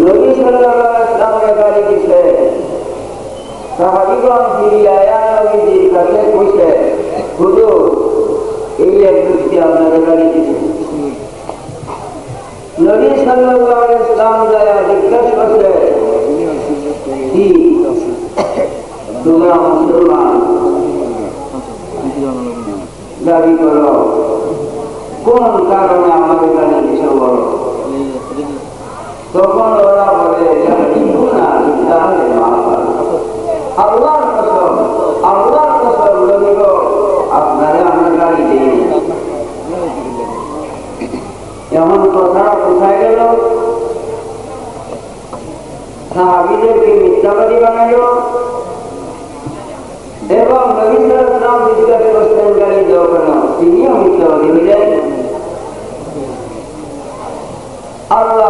নবী সাল্লাল্লাহু আলাইহি সাহাবীগণ ইয়া কাছে করছে কি তোমরা মুসলমান দাবি করো কোন কারণে আমাদের বলো তখন ওরা বলে আল্লাহর কসম আল্লাহর কসম লবিব আপনারা আমরা গাড়ি দিই এমন কথাটা কোথায় গেল? সাহাবিদেরকে মিথ্যাবাদী বানাইল। এবং রবীন্দ্রনাথ জিজ্ঞাসা করছেন গাড়ি দেওয়া কেন? তিনিও মিথ্যাবাদী হইলেন? আল্লাহর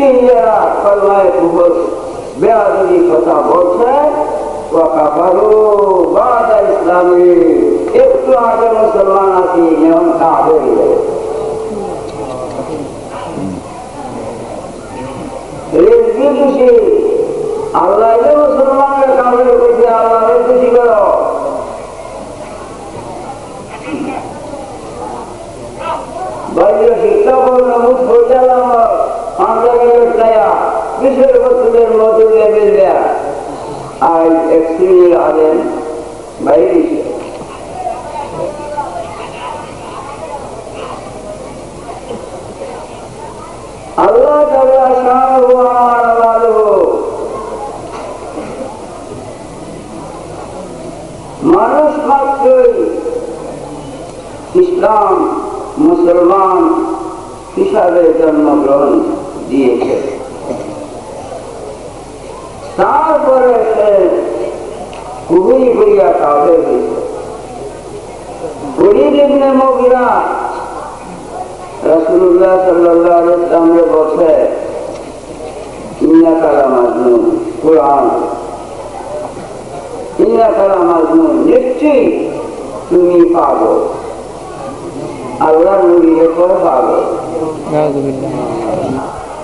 নিশ্চয়ই কলমায় কুফর বেআদি কথা বলছে ইসলামী। একটু আগে মুসলমান আছি যাবে রেজকি আল্লাহ মুসলমানের কামড়ে আল্লাহ খুশি করো কিসের বছরের মতো লেভেল দেয়া আর এক্সট্রিমির আলেন বাইরে মানুষ মাত্রই ইসলাম মুসলমান হিসাবে জন্মগ্রহণ দিয়েছে। তারপরে সে খুবই করিয়া কাবে হয়েছে গরিব ইবনে মগিরা রসুল্লাহ সাল্লাহ ইসলামে বসে ইন্না কালা মাজনুন কোরআন। ইন্না কালা মাজনুন নিশ্চয়ই তুমি পাগল। আল্লাহ নবীকে করে পাগল।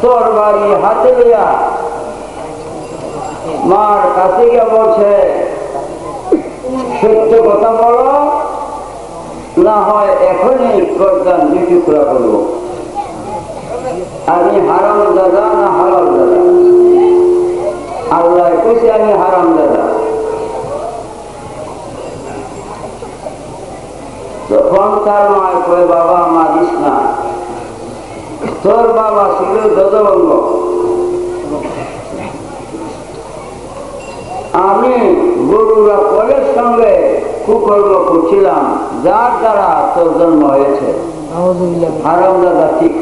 তোর বাড়ি হাতে লইয়া মার কাছে গিয়ে বলছে, সত্য কথা বলো, না হয় এখনই গরদান দুই টুকরা করব আমি হারাম দাদা না হারাম দাদা? আল্লাহ কইছে আমি হারাম দাদা। তখন তার মায় কয়ে, বাবা মারিস না। তোর বাবা ছিল দদবঙ্গ আমি গরুরা কলের সঙ্গে কুকর্ম করছিলাম যার দ্বারা তোর জন্ম হয়েছে। হারাম দাদা ঠিক।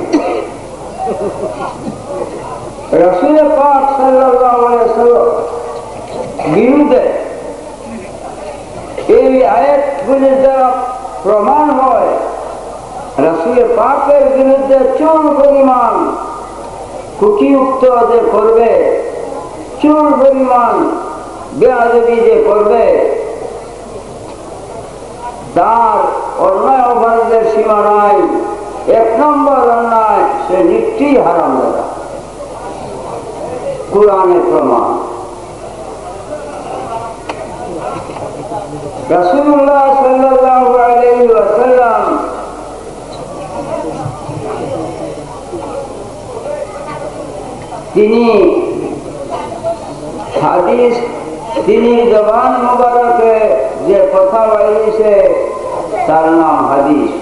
রসুল পাক সাল্লাল্লাহু বিরুদ্ধে এই দ্বারা প্রমাণ হয় রসুল পাকের বিরুদ্ধে চুল পরিমাণ কুটিউক্ত যে করবে চুল পরিমাণ বেআবি যে করবে, তার অন্যায় অপরাধের সীমা নাই, এক নম্বর অন্যায় সে নিশ্চয়ই হারাম দাদা কোরআনের প্রমাণ। তিনি হাদিস তিনি জবান মুবারকে যে কথা বাড়িয়েছে তার নাম হাদিস।